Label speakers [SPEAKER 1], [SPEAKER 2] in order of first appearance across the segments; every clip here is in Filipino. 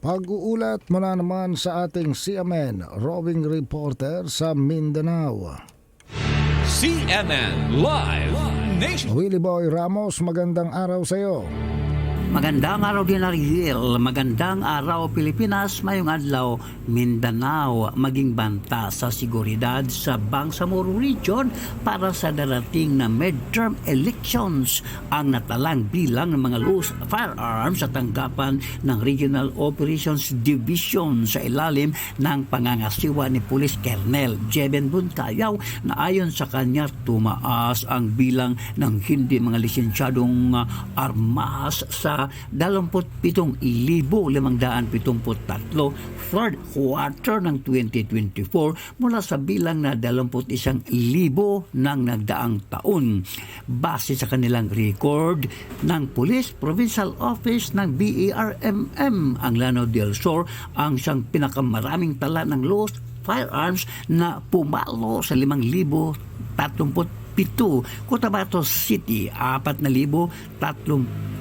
[SPEAKER 1] Pag-uulat mula naman sa ating CMN roving reporter sa Mindanao.
[SPEAKER 2] CNN Live Nation.
[SPEAKER 1] Willie Boy Ramos, magandang araw sa iyo.
[SPEAKER 3] Magandang araw din Ariel, magandang araw Pilipinas, mayong adlaw Mindanao, maging banta sa seguridad sa Bangsamoro Region para sa darating na midterm elections. Ang natalang bilang ng mga loose firearms sa tanggapan ng Regional Operations Division sa ilalim ng pangangasiwa ni Police Colonel Jeben Buntayaw na ayon sa kanya tumaas ang bilang ng hindi mga lisensyadong uh, armas sa 27,573 third quarter ng 2024 mula sa bilang na 21,000 ng nagdaang taon. Base sa kanilang record ng Police Provincial Office ng BERMM, ang Lanao del Sur ang siyang pinakamaraming tala ng lost firearms na pumalo sa 5,037. Cotabato City,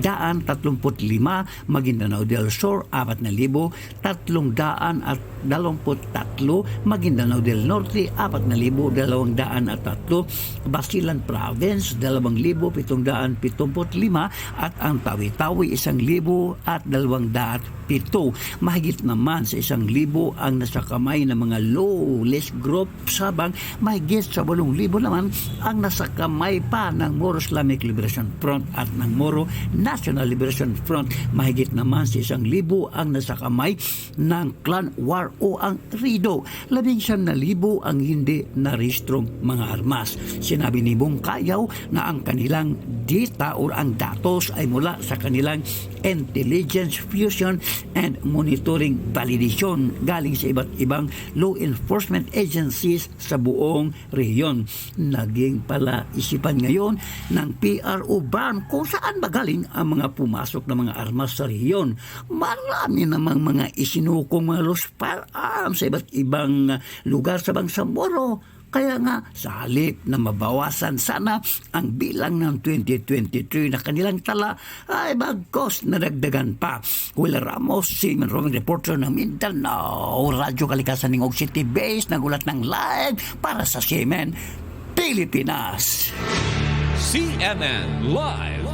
[SPEAKER 3] 4,335. Maguindanao del Sur, 4,323. Maguindanao del Norte, 4,203. Basilan Province, 2,775. At ang Tawi-Tawi, 1,000 at 207. Mahigit naman sa 1,000 ang nasa kamay ng mga lawless group sabang mahigit sa 8,000 naman ang nasa kamay pa ng Moro Islamic Liberation Front at ng Moro National Liberation Front. Mahigit naman sa isang libo ang nasa kamay ng Clan War o ang RIDO. Labing siyam na libo ang hindi narehistrong mga armas. Sinabi ni Bong Kayaw na ang kanilang data o ang datos ay mula sa kanilang intelligence fusion and monitoring validation galing sa iba't ibang law enforcement agencies sa buong rehiyon. Naging pala isipan ngayon ng PRO BARM kung saan ba ang mga pumasok na mga armas sa rehiyon. Marami namang mga isinukong mga lost firearms sa iba't ibang uh, lugar sa Bangsamoro. Kaya nga, sa halip na mabawasan sana ang bilang ng 2023 na kanilang tala, ay bagkos nadagdagan pa. Will Ramos, si Roaming Reporter ng Mindanao, Radyo Kalikasan ng Og City Base, nagulat ng live para sa Simen, Pilipinas.
[SPEAKER 2] CNN Live